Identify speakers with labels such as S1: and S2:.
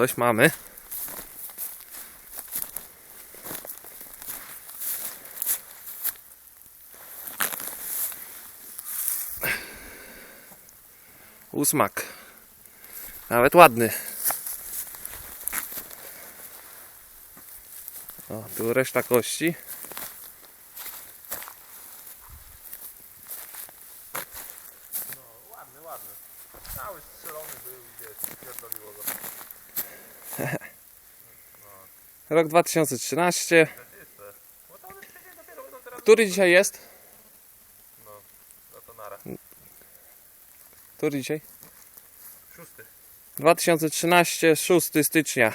S1: coś mamy. Ósmak. Nawet ładny. O, tu reszta kości.
S2: Ładny, ładny. Cały strzelony był będą teraz...
S1: Który dzisiaj jest?
S2: No, no to nara.
S1: Który dzisiaj?
S2: Szósty.
S1: 2013, 6 stycznia.